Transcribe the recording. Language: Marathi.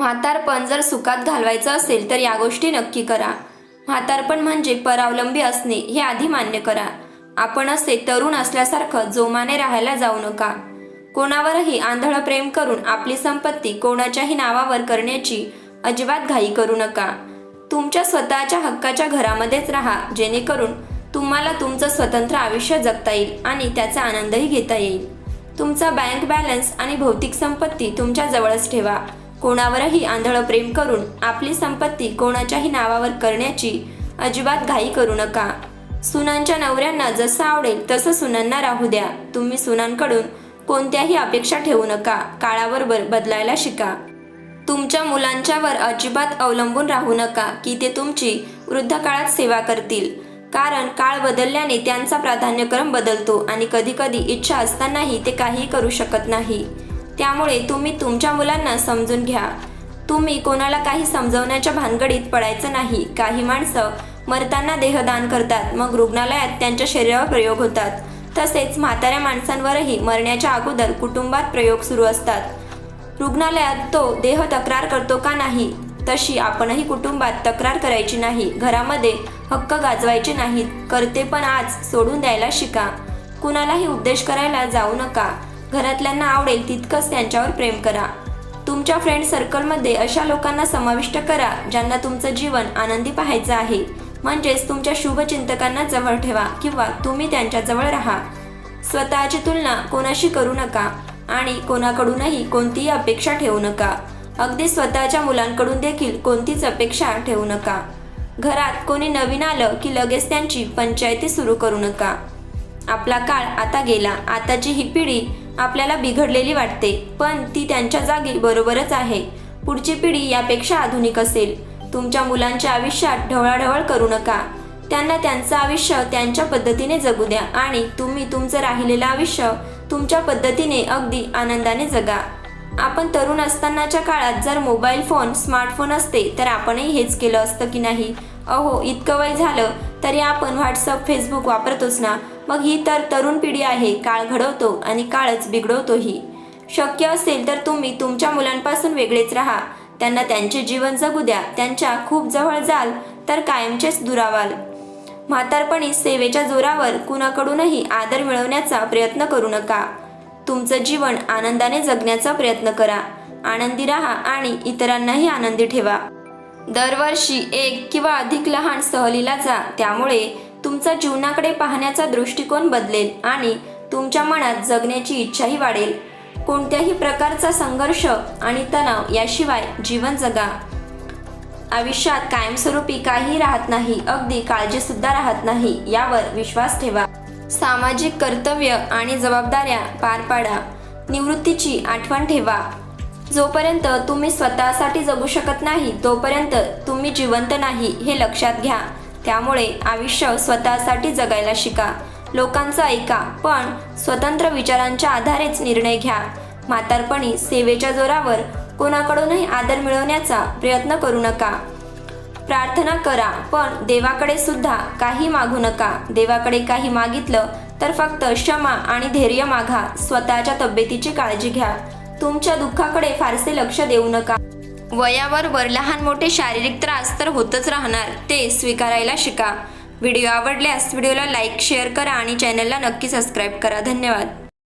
म्हातारपण जर सुखात घालवायचं असेल तर या गोष्टी नक्की करा. म्हातारपण म्हणजे परावलंबी असणे हे आधी मान्य करा. आपण असे तरुण असल्यासारखं जोमाने राहायला जाऊ नका. कोणावरही आंधळ प्रेम करून आपली संपत्ती कोणाच्याही नावावर करण्याची अजिबात घाई करू नका. तुमच्या स्वतःच्या हक्काच्या घरामध्येच राहा जेणेकरून तुम्हाला तुमचं स्वतंत्र आयुष्य जगता येईल आणि त्याचा आनंदही घेता येईल. तुमचा बँक बॅलन्स आणि भौतिक संपत्ती तुमच्या जवळच ठेवा. कोणावरही आंधळं प्रेम करून आपली संपत्ती कोणाच्याही नावावर करण्याची अजिबात घाई करू नका. सुनांच्या नवऱ्यांना जसं आवडेल तसं सुनांना राहू द्या. तुम्ही सुनांकडून कोणत्याही अपेक्षा ठेवू नका. काळाबरोबर बदलायला शिका. तुमच्या मुलांच्यावर अजिबात अवलंबून राहू नका की ते तुमची वृद्ध काळात सेवा करतील. कारण काळ बदलल्याने त्यांचा प्राधान्यक्रम बदलतो आणि कधीकधी इच्छा असतानाही ते काहीही करू शकत नाही. त्यामुळे तुम्ही तुमच्या मुलांना समजून घ्या. तुम्ही कोणाला काही समजवण्याच्या भानगडीत पडायचं नाही. काही माणसं मरताना देहदान करतात मग रुग्णालयात त्यांच्या शरीरावर प्रयोग होतात. तसेच म्हाताऱ्या माणसांवरही मरण्याच्या अगोदर कुटुंबात प्रयोग सुरू असतात. रुग्णालयात तो देह तक्रार करतो का नाही? तशी आपणही कुटुंबात तक्रार करायची नाही. घरामध्ये हक्क गाजवायचे नाहीत. करते पण आज सोडून द्यायला शिका. कुणालाही उद्देश करायला जाऊ नका. घरातल्यांना आवडेल तितकंच त्यांच्यावर प्रेम करा. तुमच्या फ्रेंड सर्कलमध्ये अशा लोकांना समाविष्ट करा ज्यांना तुमचं जीवन आनंदी पाहायचं आहे. म्हणजेच तुमच्या शुभचिंतकांना जवळ ठेवा किंवा तुम्ही त्यांच्याजवळ राहा. स्वतःची तुलना कोणाशी करू नका आणि कोणाकडूनही कोणतीही अपेक्षा ठेवू नका. अगदी स्वतःच्या मुलांकडून देखील कोणतीच अपेक्षा ठेवू नका. घरात कोणी नवीन आलं की लगेच त्यांची पंचायती सुरू करू नका. आपला काळ आता गेला. आताची ही पिढी आपल्याला बिघडलेली वाटते पण ती त्यांच्या जागी बरोबरच आहे. पुढची पिढी यापेक्षा आधुनिक असेल. तुमच्या मुलांच्या आयुष्यात ढवळाढवळ करू नका. त्यांना त्यांचं आयुष्य त्यांच्या पद्धतीने जगू द्या आणि तुम्ही तुमचं राहिलेलं आयुष्य तुमच्या पद्धतीने अगदी आनंदाने जगा. आपण तरुण असतानाच्या काळात जर मोबाईल फोन स्मार्टफोन असते तर आपणही हेच केलं असतं की नाही? अहो इतकं वय झालं तरी आपण व्हॉट्सअप फेसबुक वापरतोच ना. मग ही तर तरुण पिढी आहे काळ घडवतो आणि काळच बिघडवतोही. शक्य असेल तर तुम्ही तुमच्या मुलांपासून वेगळेच राहा. त्यांना त्यांचे जीवन जगू द्या. त्यांच्या खूप जवळ जाल तर कायमचेच दुरावाल. म्हातारपणी सेवेच्या जोरावर कुणाकडूनही आदर मिळवण्याचा प्रयत्न करू नका. तुमचं जीवन आनंदाने जगण्याचा प्रयत्न करा. आनंदी राहा आणि इतरांनाही आनंदी ठेवा. दरवर्षी एक किंवा अधिक लहान सहलीला जा. त्यामुळे तुमचा जीवनाकडे पाहण्याचा दृष्टिकोन बदलेल आणि तुमच्या मनात जगण्याची इच्छाही वाढेल. कोणत्याही प्रकारचा संघर्ष आणि तणाव याशिवाय जीवन जगा. आयुष्यात कायमस्वरूपी काहीही राहत नाही अगदी काळजी सुद्धा राहत नाही यावर विश्वास ठेवा. सामाजिक कर्तव्य आणि जबाबदाऱ्या पार पाडा. निवृत्तीची आठवण ठेवा. जोपर्यंत तुम्ही स्वतःसाठी जगू शकत नाही तोपर्यंत तुम्ही जिवंत नाही हे लक्षात घ्या. त्यामुळे आयुष्य स्वतःसाठी जगायला शिका. लोकांचं ऐका पण स्वतंत्र विचारांच्या आधारेच निर्णय घ्या. म्हातारपणी सेवेच्या जोरावर कोणाकडूनही आदर मिळवण्याचा प्रयत्न करू नका. प्रार्थना करा पण देवाकडे सुद्धा काही मागू नका. देवाकडे काही मागितलं तर फक्त क्षमा आणि धैर्य मागा. स्वतःच्या तब्येतीची काळजी घ्या. तुमच्या दुःखाकडे फारसे लक्ष देऊ नका. वयावर वर लहान मोठे शारीरिक त्रास तर होतच राहणार. ते स्वीकारायला शिका. व्हिडिओ आवडल्यास व्हिडिओला लाईक शेअर करा आणि चॅनलला नक्की सबस्क्राईब करा. धन्यवाद.